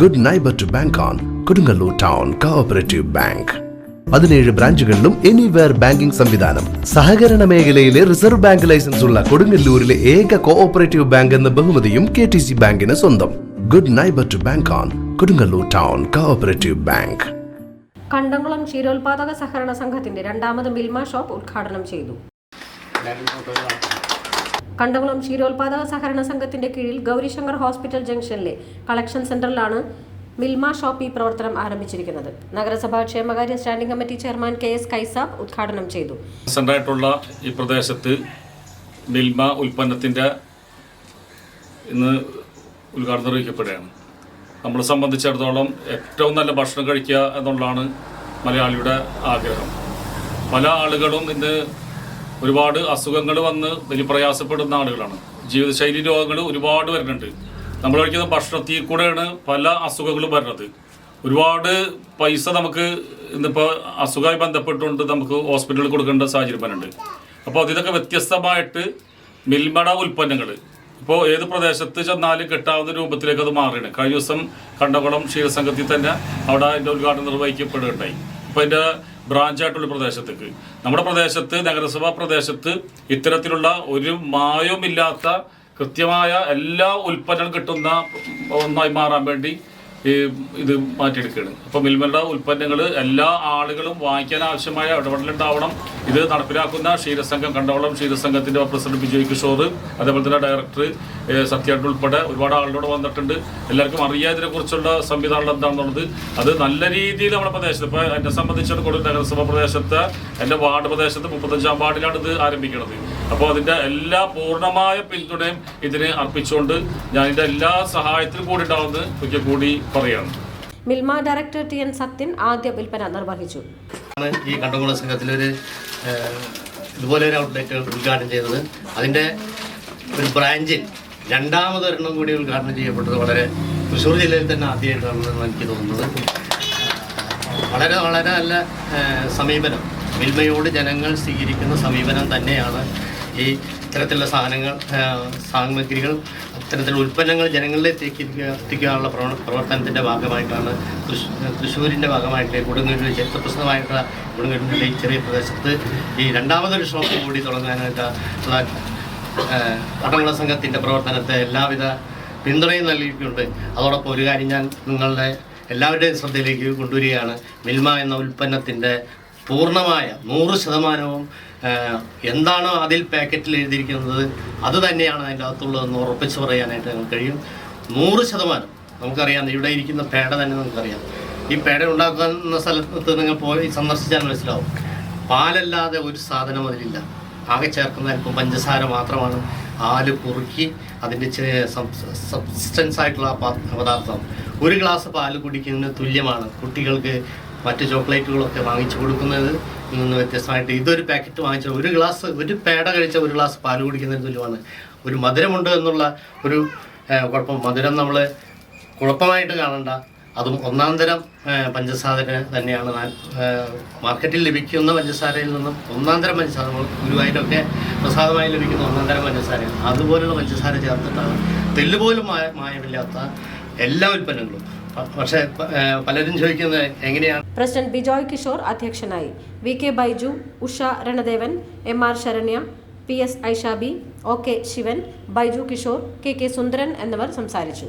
Good neighbour to bank on Kodungallur town cooperative bank പതിനേഴ് ബ്രാഞ്ചുകളിലും anywhere banking സംവിധാനം. സഹകരണ മേഖലയിലെ റിസർവ് ബാങ്ക് ലൈസൻസ് ഉള്ള കൊടുങ്ങല്ലൂരിലെ ഏക കോഓപ്പറേറ്റീവ് ബാങ്ക് എന്ന ബഹുമതിയും കെ ടി സി ബാങ്കിന് സ്വന്തം. Good neighbour to bank on Kodungallur town cooperative bank Kandamkulam ക്ഷീരോത്പാദക സഹകരണ സംഘത്തിന്റെ രണ്ടാമത് മിൽമ ഷോപ്പ് ഉദ്ഘാടനം ചെയ്തു. കണ്ടംകുളം ക്ഷീരോത്പാദക സഹകരണ സംഘത്തിന്റെ കീഴിൽ ഗൗരിശങ്കർ ഹോസ്പിറ്റൽ ജംഗ്ഷനിലെ കളക്ഷൻ സെന്ററിലാണ് മിൽമ ഷോപ്പ് ഈ പ്രവർത്തനം ആരംഭിച്ചിരിക്കുന്നത്. നഗരസഭാ ക്ഷേമകാര്യ standing committee chairman K S Kaisab ഉദ്ഘാടനം ചെയ്തു. സെന്ററായിട്ടുള്ള ഈ പ്രദേശത്ത് മിൽമ ഉൽപ്പന്നത്തിന്റെ ഇന്ന് ഉദ്ഘാടനം നിർവഹിക്കപ്പെടുകയാണ്. നമ്മളെ സംബന്ധിച്ചിടത്തോളം ഏറ്റവും നല്ല ഭക്ഷണം കഴിക്കുക എന്നുള്ളതാണ് മലയാളിയുടെ ആഗ്രഹം. പല ആളുകളും ഇന്ന് ഒരുപാട് അസുഖങ്ങൾ വന്ന് വലിയ പ്രയാസപ്പെടുന്ന ആളുകളാണ്. ജീവിതശൈലി രോഗങ്ങൾ ഒരുപാട് വരുന്നുണ്ട്. നമ്മൾ കഴിക്കുന്ന ഭക്ഷണത്തിൽ കൂടെയാണ് പല അസുഖങ്ങളും വരുന്നത്. ഒരുപാട് പൈസ നമുക്ക് ഇന്നിപ്പോൾ അസുഖമായി ബന്ധപ്പെട്ടുകൊണ്ട് നമുക്ക് ഹോസ്പിറ്റലിൽ കൊടുക്കേണ്ട സാഹചര്യം വരുന്നുണ്ട്. അപ്പോൾ അതിതൊക്കെ വ്യത്യസ്തമായിട്ട് മിൽമട ഉൽപ്പന്നങ്ങൾ. ഇപ്പോൾ ഏത് പ്രദേശത്ത് ചെന്നാലും കിട്ടാവുന്ന രൂപത്തിലേക്ക് അത് മാറിയാണ് കഴിഞ്ഞ ദിവസം കണ്ടകുളം ക്ഷീരസംഘത്തിൽ തന്നെ അവിടെ അതിന്റെ ഉദ്ഘാടനം നിർവഹിക്കപ്പെടുകയുണ്ടായി. അപ്പോൾ അതിന്റെ ബ്രാഞ്ചായിട്ടുള്ള പ്രദേശത്തേക്ക്. നമ്മുടെ പ്രദേശത്ത് നഗരസഭാ പ്രദേശത്ത് ഇത്തരത്തിലുള്ള ഒരു മായവുമില്ലാത്ത കൃത്യമായ എല്ലാ ഉൽപ്പന്നങ്ങളും കിട്ടുന്ന ഒന്നായി മാറാൻ വേണ്ടി ഈ ഇത് മാറ്റിയെടുക്കുകയാണ്. അപ്പോൾ മിൽമയുടെ ഉൽപ്പന്നങ്ങൾ എല്ലാ ആളുകളും വാങ്ങിക്കാൻ ആവശ്യമായ ഇടപെടലുണ്ടാവണം ഇത് നടപ്പിലാക്കുന്ന ക്ഷീരസംഘം കണ്ടവളം ക്ഷീരസംഘത്തിന്റെ പ്രസിഡന്റ് ബിജോയ് കിഷോർ അതേപോലെ തന്നെ ഡയറക്ടർ സത്യാട്ട് ഉൾപ്പെടെ ഒരുപാട് ആളുകളോട് വന്നിട്ടുണ്ട്. എല്ലാവർക്കും അറിയാതിനെ ഇതിനെക്കുറിച്ചുള്ള സംവിധാനം എന്താണെന്നുള്ളത് അത് നല്ല രീതിയിൽ നമ്മുടെ പ്രദേശത്ത് ഇപ്പോൾ എന്നെ സംബന്ധിച്ചിടത്തോളം നഗരസഭ പ്രദേശത്ത് എന്റെ വാർഡ് പ്രദേശത്ത് മുപ്പത്തഞ്ചാം വാർഡിലാണ് ഇത് ആരംഭിക്കുന്നത്. അപ്പോൾ അതിന്റെ എല്ലാ പൂർണമായ പിന്തുണയും ഇതിന് അർപ്പിച്ചുകൊണ്ട് ഞാൻ ഇതിന്റെ എല്ലാ സഹായത്തിനും കൂടി ഉണ്ടാവുമെന്ന് ഒരിക്കൽ കൂടി പറയാണ് Milma director T N Sathyan ആദ്യ വിൽപ്പന നിർവഹിച്ചു. ആണ് ഈ കണ്ടകുള സംഘത്തിലൊരു ഇതുപോലെ ഒരു ഔട്ട്ലെറ്റ് ഉദ്ഘാടനം ചെയ്തത്. അതിന്റെ ഒരു ബ്രാഞ്ചിൽ രണ്ടാമതൊരെണ്ണം കൂടി ഉദ്ഘാടനം ചെയ്യപ്പെട്ടത് വളരെ തൃശ്ശൂർ ജില്ലയിൽ തന്നെ ആദ്യമായിട്ടാണെന്ന് എനിക്ക് തോന്നുന്നത്. വളരെ വളരെ നല്ല സമീപനം. മിൽമയോട് ജനങ്ങൾ സ്വീകരിക്കുന്ന സമീപനം തന്നെയാണ് ഈ ഇത്തരത്തിലുള്ള സാധനങ്ങൾ സാമഗ്രികൾ ഇത്തരത്തിലുള്ള ഉൽപ്പന്നങ്ങൾ ജനങ്ങളിലേക്ക് എത്തിക്കാനുള്ള പ്രവ- പ്രവർത്തനത്തിന്റെ ഭാഗമായിട്ടാണ് തൃശ് തൃശ്ശൂരിന്റെ ഭാഗമായിട്ട് കൊടുങ്ങല്ലൂർ ചരിത്രപ്രസിദ്ധമായിട്ടുള്ള കൊടുങ്ങല്ലൂരിലെ ഈ ചെറിയ പ്രദേശത്ത് ഈ രണ്ടാമതൊരു ഷോപ്പ് കൂടി തുടങ്ങാനായിട്ട് ഉള്ള സംഘത്തിന്റെ പ്രവർത്തനത്തെ എല്ലാവിധ പിന്തുണയും നൽകിയിട്ടുണ്ട്. അതോടൊപ്പം ഒരു കാര്യം ഞാൻ നിങ്ങളുടെ എല്ലാവരുടെയും ശ്രദ്ധയിലേക്ക് കൊണ്ടുവരികയാണ്. മിൽമ എന്ന ഉൽപ്പന്നത്തിന്റെ പൂർണമായ നൂറ് ശതമാനവും എന്താണോ അതിൽ പാക്കറ്റിൽ എഴുതിയിരിക്കുന്നത് അത് തന്നെയാണ് അതിന്റെ അകത്തുള്ളതെന്ന് ഉറപ്പിച്ച് പറയാനായിട്ട് നമുക്ക് കഴിയും. നൂറ് ശതമാനം നമുക്കറിയാം ഇവിടെ ഇരിക്കുന്ന പേട തന്നെ നമുക്കറിയാം. ഈ പേട ഉണ്ടാക്കുന്ന സ്ഥലത്ത് നിങ്ങൾ പോയി സന്ദർശിച്ചാൽ മനസ്സിലാവും. പാലല്ലാതെ ഒരു സാധനം അതിലില്ല. ആകെ ചേർക്കുന്ന അല്പം പഞ്ചസാര മാത്രമാണ്. ആൽ കുറുക്കി അതിന്റെ സബ്സ്റ്റൻസ് ആയിട്ടുള്ള പദാർത്ഥം. ഒരു ഗ്ലാസ് പാൽ കുടിക്കുന്നതിന് തുല്യമാണ്. കുട്ടികൾക്ക് മറ്റ് ചോക്ലേറ്റുകളൊക്കെ വാങ്ങിച്ചു കൊടുക്കുന്നത് നിന്ന് വ്യത്യസ്തമായിട്ട് ഇതൊരു പാക്കറ്റ് വാങ്ങിച്ച ഒരു ഗ്ലാസ് ഒരു പേട കഴിച്ച ഒരു ഗ്ലാസ് പാൽ കുടിക്കുന്നതിന് തുല്യമാണ്. ഒരു മധുരമുണ്ട് എന്നുള്ള ഒരു കുഴപ്പം. മധുരം നമ്മൾ കുഴപ്പമായിട്ട് കാണണ്ട. അതും ഒന്നാം തരം പഞ്ചസാര തന്നെയാണ്. മാർക്കറ്റിൽ ലഭിക്കുന്ന പഞ്ചസാരയിൽ നിന്നും ഒന്നാം തരം പഞ്ചസാര നമ്മൾ ഗുരുവായൂരൊക്കെ പ്രസാദമായി ലഭിക്കുന്ന ഒന്നാം തരം പഞ്ചസാരയാണ്. അതുപോലുള്ള പഞ്ചസാര ചേർത്തിട്ടാണ്. തെല്ലുപോലും മായ മായമില്ലാത്ത എല്ലാ ഉൽപ്പന്നങ്ങളും. പലരും ചോദിക്കുന്നത് എങ്ങനെയാണ്? പ്രസിഡന്റ് ബിജോയ് കിഷോർ അധ്യക്ഷനായി. V K Baiju Usha Ranadevan M R Saranya P S Aishabi O K Sivan Baiju Kishore K K Sundaran എന്നിവർ സംസാരിച്ചു.